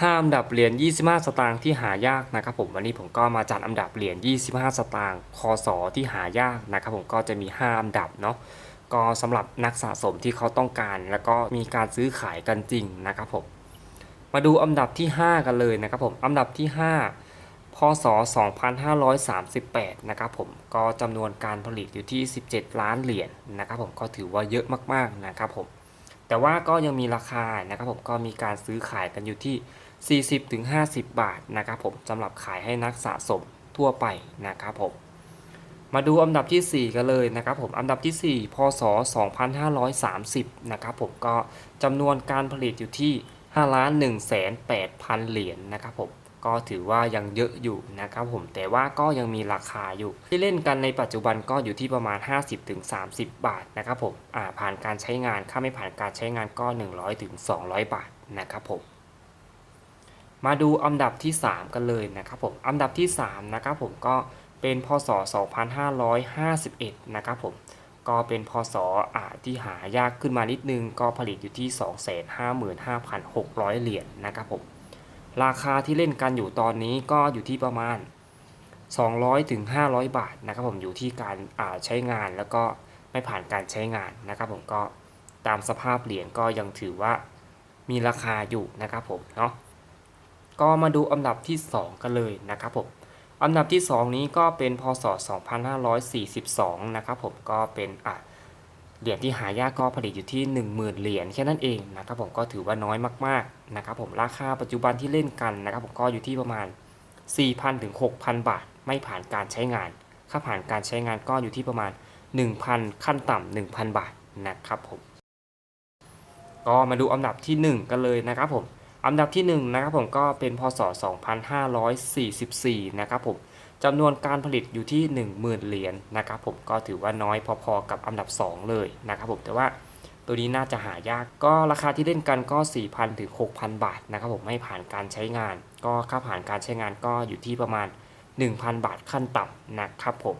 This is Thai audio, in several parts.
5 อันดับเหรียญ 25 สตางค์ที่หายากนะครับผมวันนี้ผมก็มาจัดอันดับเหรียญ 25 สตางค์คศที่หายากนะครับผมก็จะมี 5 อันดับเนาะก็สำหรับนักสะสมที่เขาต้องการ แล้วก็มีการซื้อขายกันจริงนะครับผมมาดูอันดับที่ 5 กันเลยนะครับผมอันดับที่ 5 พศ 2538 นะครับผมก็จำนวนการผลิตอยู่ที่ 17 ล้านเหรียญนะครับผมก็ถือว่าเยอะมากๆนะครับผมแต่ว่าก็ยังมีราคานะครับผมก็มีการซื้อขายกันอยู่ที่ 40-50 บาทนะครับผมสำหรับขายให้นักสะสมทั่วไปนะครับผมมาดูอันดับทีสี่4 กันเลยนะครับผมอันดับทีสี่ 4 พศ 2530 นะครับผมก็จำนวนการผลิตอยู่ที่5ล้าน1แสน8พันเหรียญนะครับผมก็ถือว่ายังเยอะอยู่นะครับผมแต่ว่าก็ยังมีราคาอยู่ ที่เล่นกันในปัจจุบันก็อยู่ที่ประมาณ 50-30 บาทนะครับผมอ่าผ่านการใช้งานถ้าไม่ผ่านการใช้งานก็ 100-200 บาทนะครับผม มาดูอันดับที่ 3 กันเลยนะครับผมอันดับที่3นะครับผมก็เป็นพศ 2551 นะครับผมก็เป็นพศอ่าที่หายากขึ้นมานิดนึง ก็ผลิตอยู่ที่ 255,600 เหรียญนะครับผมราคาที่เล่นกันอยู่ตอนนี้ก็อยู่ที่ประมาณ 200ถึง500 บาทนะครับผมอยู่ที่การอ่าใช้งานแล้วก็ไม่ผ่านการใช้งานนะครับผมก็ตามสภาพเหรียญก็ยังถือว่ามีราคาอยู่นะครับผมเนาะ ก็มาดูอันดับที่ 2 กันเลยนะครับผมอันดับที่ 2 นี้ก็เป็นพศ 2542 นะครับผมก็เป็นอะเหรียญที่หายากก็ผลิตอยู่ที่ 10,000 เหรียญแค่นั้นเองนะครับผมก็ถือว่าน้อยมากๆนะครับผมราคาปัจจุบันที่เล่นกันนะครับผมก็อยู่ที่ประมาณ 4,000ถึง6,000 บาท ไม่ผ่านการใช้งานถ้าผ่านการใช้งานก็อยู่ที่ประมาณ 1,000 ขั้นต่ำ1,000 บาทนะครับผมก็มาดูอันดับทีหนึ่1 กันเลยนะครับผม อันดับที่1นะครับผมก็เป็นพศ 2544 นะครับผมจำนวนการผลิตอยู่ที่ 10,000 เหรียญนะครับผมก็ถือว่าน้อยพอๆกับอันดับ 2 เลยนะครับผมแต่ว่าตัวนี้น่าจะหายากก็ราคาที่เล่นกันก็ 4,000 ถึง 6,000 บาทนะครับผมไม่ผ่านการใช้งาน ก็ค่าผ่านการใช้งานก็อยู่ที่ประมาณ 1,000 บาทขั้นต่ำนะครับผม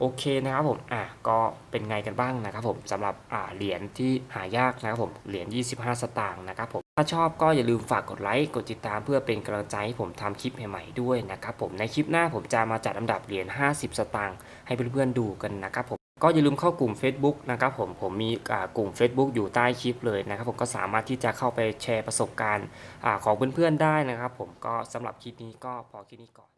โอเคนะครับผม อะ ก็เป็นไงกันบ้างนะครับผมสำหรับ อ่า เหรียญที่หายากนะครับผม เหรียญ 25 สตางค์นะครับผม ถ้าชอบก็อย่าลืมฝากกดไลค์ กดติดตามเพื่อเป็นกำลังใจให้ผมทำคลิปใหม่ๆด้วยนะครับผม ในคลิปหน้าผมจะมาจัดอันดับเหรียญ 50 สตางค์ให้เพื่อนๆดูกันนะครับผม ก็อย่าลืมเข้ากลุ่ม Facebook นะครับผม ผมมีกลุ่ม Facebook อยู่ใต้คลิปเลยนะครับผม ก็สามารถที่จะเข้าไปแชร์ประสบการณ์อของเพื่อนๆได้นะครับผม ก็สำหรับคลิปนี้ก็พอแค่นี้ก่อน